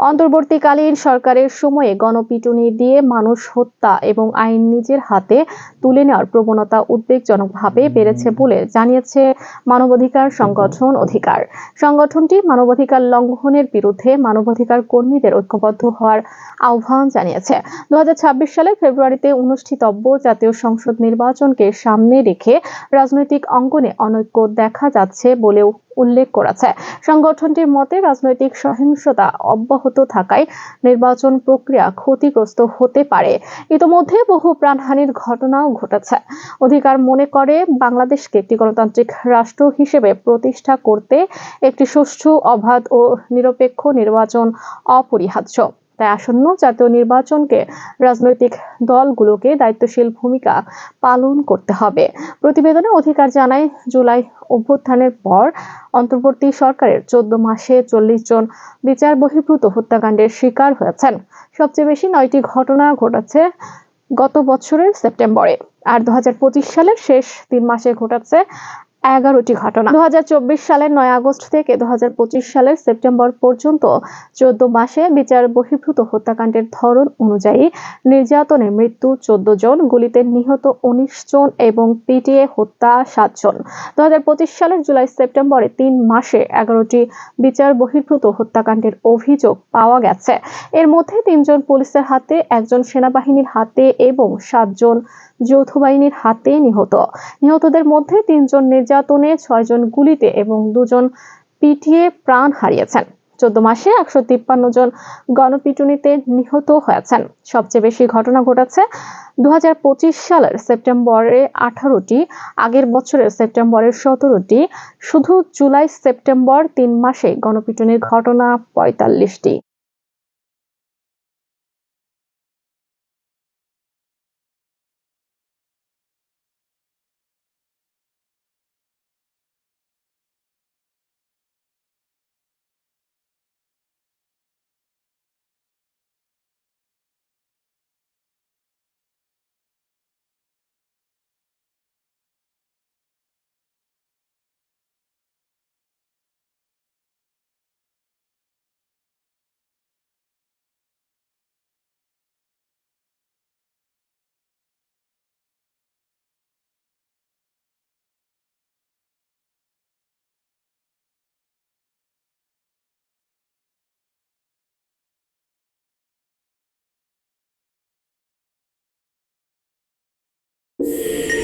অন্তর্বর্তীকালীন সরকারের সময়ে গণপিটুনি দিয়ে মানুষ হত্যা এবং আইন নিজের হাতে তুলে নেওয়ার প্রবণতা উদ্বেগজনকভাবে বেড়েছে বলে জানিয়েছে মানবাধিকার সংগঠন অধিকার। সংগঠনটি মানবাধিকার লঙ্ঘনের বিরুদ্ধে মানবাধিকার কর্মীদের ঐক্যবদ্ধ হওয়ার আহ্বান জানিয়েছে। দু সালের ফেব্রুয়ারিতে অনুষ্ঠিতব্য জাতীয় সংসদ নির্বাচনকে সামনে রেখে রাজনৈতিক অঙ্গনে অনৈক্য দেখা যাচ্ছে বলেও উল্লেখ করেছে। সংগঠনটির মতে, রাজনৈতিক সহিংসতা অব্যাহত থাকায় নির্বাচন প্রক্রিয়া ক্ষতিগ্রস্ত হতে পারে। ইতোমধ্যে বহু প্রাণহানির ঘটনাও ঘটেছে। অধিকার মনে করে বাংলাদেশকে একটি গণতান্ত্রিক রাষ্ট্র হিসেবে প্রতিষ্ঠা করতে একটি সুষ্ঠু, অবাধ ও নিরপেক্ষ নির্বাচন অপরিহার্য। তাই আসন্ন জাতীয় নির্বাচনকে রাজনৈতিক দলগুলোকে দায়িত্বশীল ভূমিকা পালন করতে হবে। প্রতিবেদনে অধিকার জানায় জুলাই অভ্যুত্থানের পর অন্তর্বর্তী সরকারের চোদ্দ মাসে চল্লিশ জন বিচার বহির্ভূত হত্যাকাণ্ডের শিকার হয়েছেন। সবচেয়ে বেশি নয়টি ঘটনা ঘটেছে গত বছরের সেপ্টেম্বরে। আর দু হাজার পঁচিশ সালের শেষ তিন মাসে ঘটেছে এগারোটি ঘটনা। দু হাজার চব্বিশ সালের নয় আগস্ট থেকে দু হাজার পঁচিশ সালের সেপ্টেম্বর পর্যন্ত চোদ্দ মাসে বিচার বহির্ভূত হত্যাকাণ্ডের ধরন অনুযায়ী নির্যাতনে মৃত্যু চোদ্দ জন, গুলিতে নিহত উনিশ জন এবং পিটিএ হত্যা সাত জন। দু সালের জুলাই সেপ্টেম্বরে তিন মাসে এগারোটি বিচার বহির্ভূত হত্যাকাণ্ডের অভিযোগ পাওয়া গেছে। এর মধ্যে তিনজন পুলিশের হাতে, একজন সেনাবাহিনীর হাতে এবং সাতজন যৌথ বাহিনীর হাতে নিহত। নিহতদের মধ্যে তিনজন নির্যাতনে ছয়জন গুলিতে এবং দুজন পিটিয়ে প্রাণ হারিয়েছেন। চোদ্দ মাসে একশো তিপ্পান্ন জন গণপিটুনিতে নিহত হয়েছেন। সবচেয়ে বেশি ঘটনা ঘটেছে দু হাজার পঁচিশ সালের সেপ্টেম্বরে আঠারোটি, আগের বছরের সেপ্টেম্বরের সতেরোটি, শুধু জুলাই সেপ্টেম্বর তিন মাসে গণপিটুনির ঘটনা পঁয়তাল্লিশটি। you